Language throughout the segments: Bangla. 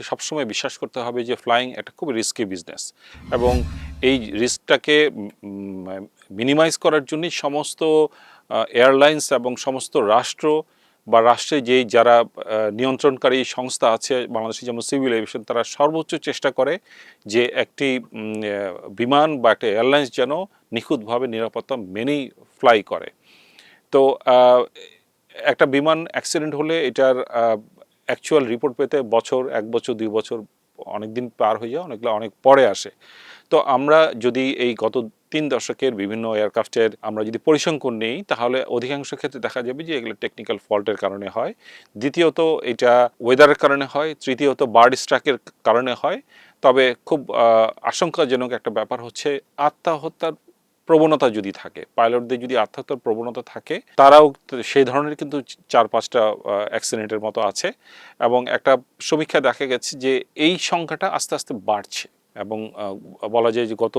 সবসময় বিশ্বাস করতে হবে যে ফ্লাইং একটা খুব রিস্কি বিজনেস এবং এই রিস্কটাকে মিনিমাইজ করার জন্যই সমস্ত এয়ারলাইন্স এবং সমস্ত রাষ্ট্র বা রাষ্ট্রে যেই যারা নিয়ন্ত্রণকারী সংস্থা আছে বাংলাদেশে যেমন সিভিল এভিয়েশন তারা সর্বোচ্চ চেষ্টা করে যে একটি বিমান বা একটা এয়ারলাইন্স যেন নিখুঁতভাবে নিরাপত্তা মেনেই ফ্লাই করে। তো একটা বিমান অ্যাক্সিডেন্ট হলে এটার অ্যাকচুয়াল রিপোর্ট পেতে বছর, এক বছর, দুই বছর অনেক দিন পার হয়ে যায়, অনেকগুলো, অনেক পরে আসে। তো আমরা যদি এই গত তিন দশকের বিভিন্ন এয়ারক্রাফটের আমরা যদি পরিসংখ্যান নেই, তাহলে অধিকাংশ ক্ষেত্রে দেখা যাবে যে এগুলো টেকনিক্যাল ফল্টের কারণে হয়। দ্বিতীয়ত, এটা ওয়েদারের কারণে হয়, তৃতীয়ত বার্ড স্ট্রাকের কারণে হয়। তবে খুব আশঙ্কাজনক একটা ব্যাপার হচ্ছে আত্মহত্যার প্রবণতা যদি থাকে, পাইলটদের যদি আত্মহত্যার প্রবণতা থাকে, তারাও সেই ধরনের কিন্তু চার পাঁচটা অ্যাক্সিডেন্টের মতো আছে এবং একটা সমীক্ষা দেখা গেছে যে এই সংখ্যাটা আস্তে আস্তে বাড়ছে এবং বলা যায় যে গত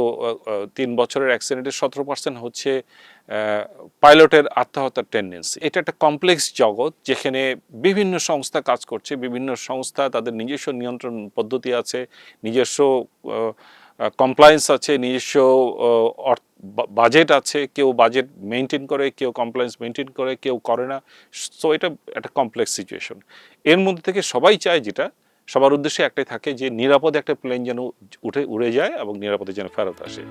তিন বছরের অ্যাক্সিডেন্টের সতেরো পার্সেন্ট হচ্ছে পাইলটের আত্মহত্যার টেন্ডেন্সি এটা একটা কমপ্লেক্স জগৎ যেখানে বিভিন্ন সংস্থা কাজ করছে, বিভিন্ন সংস্থা তাদের নিজস্ব নিয়ন্ত্রণ পদ্ধতি আছে, নিজস্ব কমপ্লায়েন্স আছে, নিজস্ব বাজেট আছে, কেউ বাজেট মেনটেন করে, কেউ কমপ্লায়েন্স মেনটেন করে, কেউ করে না। সো এটা একটা কমপ্লেক্স সিচুয়েশন এর মধ্যে থেকে সবাই চায় যেটা, সবার উদ্দেশ্যে একটাই থাকে যে নিরাপদে একটা প্লেন যেন উঠে, উড়ে যায় এবং নিরাপদে যেন ফেরত আসে।